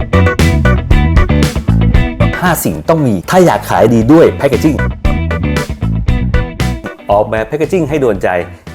5 สิ่งต้องมีถ้าอยากขายดีด้วยแพคเกจิ้งออกแบบแพคเกจิ้งให้โดนใจ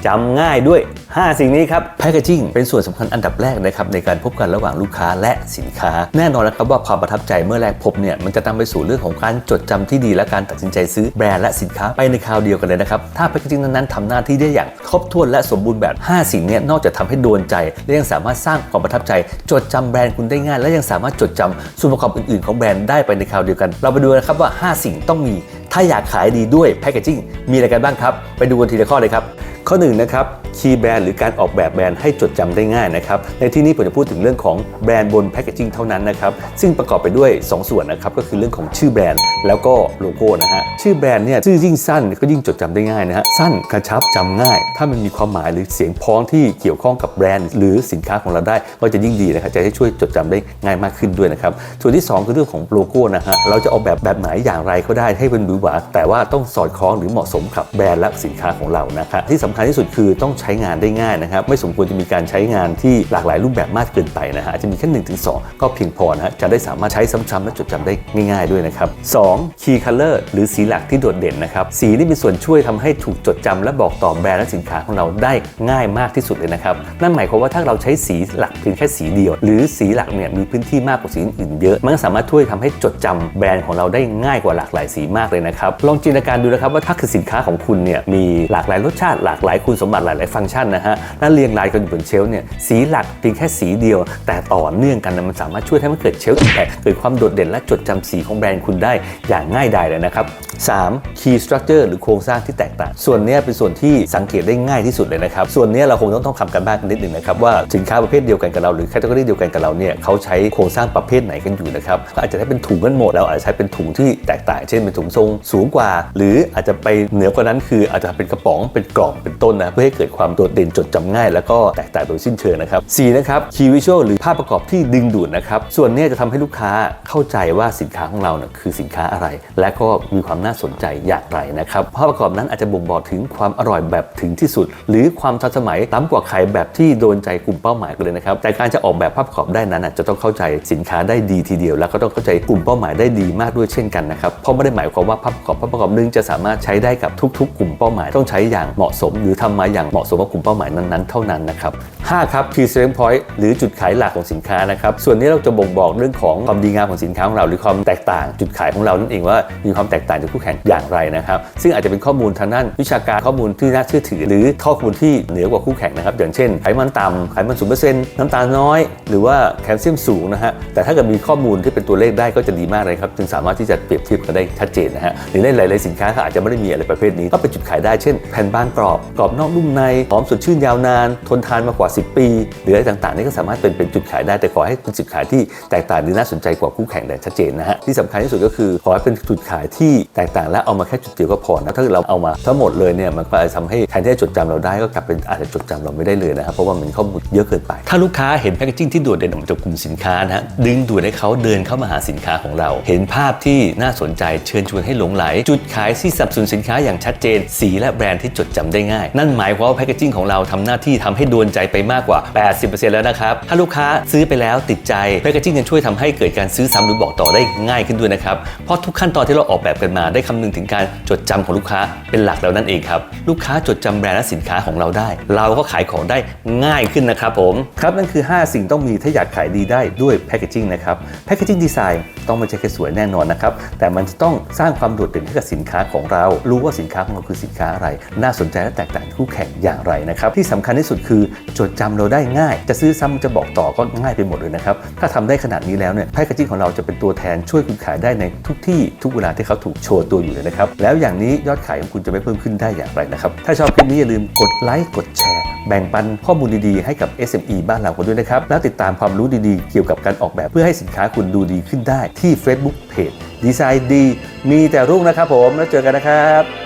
จำง่ายด้วย 5 สิ่งนี้ครับแพคเกจิ้งเป็นส่วนสำคัญอันดับแรกนะครับในการพบกันระหว่างลูกค้าและสินค้า แน่นอนนะครับว่าความประทับใจเมื่อแรกพบเนี่ยมันจะนำไปสู่เรื่องของการจดจำที่ดีและการตัดสินใจซื้อแบรนด์และสินค้าไปในคราวเดียวกันเลยนะครับถ้าแพคเกจิ้งนั้นๆทำหน้าที่ได้อย่างครบถ้วนและสมบูรณ์แบบ 5 สิ่งเนี้นอกจากทำให้โดนใจและยังสามารถสร้างความประทับใจ จดจำแบรนด์คุณได้ง่าย และยังสามารถจดจำส่วนประกอบอื่นๆ ของแบรนด์ได้ไปในคราวเดียวกัน เราไปดูนะครับว่า 5 สิ่งต้องมี ถ้าอยากขายดีด้วยแพคเกจิ้งมีอะไรกันบ้างครับ ไปดูกันทีละข้อเลยครับ ข้อหนึ่งนะครับ คีย์แบรนด์หรือการออกแบบแบรนด์ให้จดจำได้ง่ายนะครับ ในที่นี้ผมจะพูดถึงเรื่องของแบรนด์บนแพคเกจิ้งเท่านั้นนะครับ ซึ่งประกอบไปด้วย 2 ส่วนนะครับ ก็คือเรื่องของชื่อแบรนด์แล้วก็โลโก้นะฮะ ชื่อแบรนด์เนี่ยชื่อยิ่งสั้นก็ยิ่งจดจำได้ง่ายนะฮะ สั้นกระชับจำง่าย ถ้ามันมีความหมายหรือเสียงพ้องที่เกี่ยวข้องกับแบรนด์ หรือสินค้าของเราได้ก็จะยิ่งดีนะครับ จะให้ช่วยจดจำได้ง่ายมากขึ้นด้วยนะครับ ส่วนที่สองคือเรื่องของโลโก้นะฮะ เราจะออกแบบแบบไหนอย่างไรก็ได้ให้เป็นหวือหวาแต่ว่าต้องสอดคล้องหรือเหมาะสมกับแบรนด์และสินค้าของเรานะครับที่สำคัญที่สุดคือต้องใใช้งานได้ง่ายนะครับ ไม่สมควรจะมีการใช้งานที่หลากหลายรูปแบบมากเกินไปนะฮะอาจจะมีแค่หนึ่งถึงสก็เพียงพอนะฮะจะได้สามารถใช้ซ้ำๆและจดจำได้ง่าย ๆด้วยนะครับสอง key color หรือสีหลักที่โดดเด่นนะครับสีนี่เป็นส่วนช่วยทำให้ถูกจดจำและบอกต่อแบรนด์และสินค้าของเราได้ง่ายมากที่สุดเลยนะครับนั่นหมายความว่าถ้าเราใช้สีหลักเพียงแค่สีเดียว หรือสีหลักเนี่ยมีพื้นที่มากกว่าสีอื่นเยอะมันก็สามารถช่วยทำให้จดจำแบรนด์ของเราได้ง่ายกว่าหลากหลายสีมากเลยนะครับลองจินตนาการดูนะครับว่าถ้าคือสินค้าของคุณเนี่ยมีหลากหลายรสชาติหลากหลายคุณสมบัติหลายๆฟังก์ชันนะฮะและเรียงรายกันอยู่บนเชลฟ์เนี่ยสีหลักเพียงแค่สีเดียว แต่ต่อเนื่องกันนะมันสามารถช่วยให้มันเกิดเชลฟ์อิมแพคเกิดความโดดเด่นและจดจำสีของแบรนด์คุณได้อย่างง่ายดายเลยนะครับ 3. Key Structure หรือโครงสร้างที่แตกต่าง ส่วนนี้เป็นส่วนที่สังเกตได้ง่ายที่สุดเลยนะครับ ส่วนนี้เราคงต้องต้องทำกันบ้านกันนิดหนึ่งนะครับ ว่าสินค้าประเภทเดียวกันกับเราหรือแคตตาล็อเดียวกันกับเราเนี่ยเขาใช้โครงสร้างประเภทไหนกันอยู่นะครับอาจจะใช้เป็นถุงกันหมดแล้วอาจจะใช้เป็นถุงที่แตกต่าง เช่นเป็นถุงทรงสูงกว่า หรืออาจจะไปเหนือกว่านั้นคืออาจจะเป็นกระป๋องเป็นกล่องเป็นต้นนะเพื่อให้เกิดความโดดเด่นจดจำง่าย แล้วก็แตกต่างโดยสิ้นเชิงนะครับสี่นะครับ Key Visual หรือภาพประกอบที่ดึงดูดนะครับส่วนนี้จะทำให้ลูกค้าเข้าใจว่าสินค้าของเราเนี่ยคือสินค้าอะไร และก็มีความน่าสนใจอย่างไรนะครับภาพประกอบนั้นอาจจะบ่งบอกถึงความอร่อยแบบถึงที่สุด หรือความทันสมัยล้ำกว่าใครแบบที่โดนใจกลุ่มเป้าหมายกันเลยนะครับแต่การจะออกแบบภาพประกอบได้นั้นจะต้องเข้าใจสินค้าได้ดีทีเดียว แล้วก็ต้องเข้าใจกลุ่มเป้าหมายได้ดีมากด้วยเช่นกันนะครับเพราะไม่ได้หมายความว่าภาพประกอบภาพประกอบนึงจะสามารถใช้ได้กับทุก ๆ กลุ่มเป้าหมายต้องใช้อย่างเหมาะสม หรือทำมาอย่างเหมาะสมกับกลุ่มเป้าหมายนั้นๆ เท่านั้นนะครับห้าครับ key selling point หรือจุดขายหลักของสินค้านะครับ ส่วนนี้เราจะบ่งบอกเรื่องของความดีงามของสินค้าของเราหรือความแตกต่างจุดขายของเรานั่นเองว่ามีความแตกต่างจากคู่แข่งอย่างไรนะครับ ซึ่งอาจจะเป็นข้อมูลทางด้านวิชาการข้อมูลที่น่าเชื่อถือ หรือข้อมูลที่เหนือกว่าคู่แข่งนะครับ อย่างเช่นไขมันต่ำไขมันศูนเปอร์เซ็นต์น้ำตาลน้อย หรือว่าแคลเซียมสูงนะฮะแต่ถ้าเกิดมีข้อมูลที่เป็นตัวเลขได้ก็จะดีมากเลยครับจึงสามารถที่จะเปรียบเทียบกันได้ชัดเจนนะฮะหรือในหลาย ๆ สินค้าก็อาจจะไม่ได้มีอะไรประเภทนี้ก็เป็นจุดขายได้เช่น แผ่นบางกรอบกรอบนอกนุ่มในหอมสดชื่นยาวนาน ทนทานมากว่า 10 ปีหรืออะไรต่างๆนี่ก็สามารถเป็นเป็นจุดขายได้แต่ขอให้เป็นจุดขายที่แตกต่างหรือน่าสนใจกว่าคู่แข่งได้ชัดเจนนะฮะที่สำคัญที่สุดก็คือขอให้เป็นจุดขายที่แตกต่างและเอามาแค่จุดเดียวก็พอนะถ้าเราเอามาทั้งหมดเลยเนี่ยมันก็อาจจะทำให้แทนที่จะจดจำเราได้ก็กลับเป็นอาจจะจดจำเราไม่ได้เลยนะครับเพราะว่ามันข้อมูลเยอะเกินไป ถ้าลูกค้าเห็นแพคเกจิ้งที่โดดเด่นออกจากกลุ่มสินค้านะฮะดึงดูดให้เขาเดินเข้ามาหาสินค้าของเรา เห็นภาพที่น่าสนใจเชิญชวนให้หลงไหล จุดขายที่สับสนุนสินค้าอย่างชัดเจน สีและแบรนด์ที่จดจำได้ง่าย นั่นหมายความว่าแพคเกจิ้งของเราทำหน้าที่ทำให้โดนใจไปมากกว่า 80%แล้วนะครับ ถ้าลูกค้าซื้อไปแล้วติดใจแพคเกจิ้งยังช่วยทำให้เกิดการซื้อซ้ำหรือบอกต่อได้ง่ายขึ้นด้วยนะครับ เพราะทุกขั้นตอนที่เราออกแบบกันมาได้คำนึงถึงการจดจำของลูกค้าเป็นหลักแล้วนั่นเองครับ ลูกค้าจดจำแบรนด์และสินค้าของเราได้ เราก็ขายของได้ง่ายขึ้นนะครับผม ครับนั่นคือ 5 สิ่งต้องมีถ้าอยากขายดีได้ด้วยแพคเกจิ้งนะครับแพคเกจิ้งดีไซน์ต้องไม่ใช่แค่สวยแน่นอนนะครับแต่มันจะต้องสร้างความโดดเด่นให้กับสินค้าของเรา รู้ว่าสินค้าของเราคือสินค้าอะไร น่าสนใจและแตกต่างคู่แข่งอย่างไรนะครับที่สำคัญที่สุดคือจดจำเราได้ง่าย จะซื้อซ้ำจะบอกต่อก็ง่ายไปหมดเลยนะครับถ้าทำได้ขนาดนี้แล้วเนี่ยแพคเกจิ้งของเราจะเป็นตัวแทนช่วยคุณขายได้ในทุกที่ทุกเวลาที่เขาถูกโชว์ตัวอยู่เลยนะครับแล้วอย่างนี้ยอดขายของคุณจะไม่เพิ่มขึ้นได้อย่างไรนะครับถ้าชอบคลิปนี้อย่าลืมกดไลค์กดแชร์แบ่งปันข้อมูลดีๆให้กับ SME บ้านเรากันด้วยนะครับ แล้วติดตามความรู้ดีๆ เกี่ยวกับการออกแบบเพื่อให้สินค้าคุณดูดีขึ้นได้ที่ Facebook Page ดีไซน์ดี มีแต่รุ่งนะครับผม แล้วเจอกันนะครับ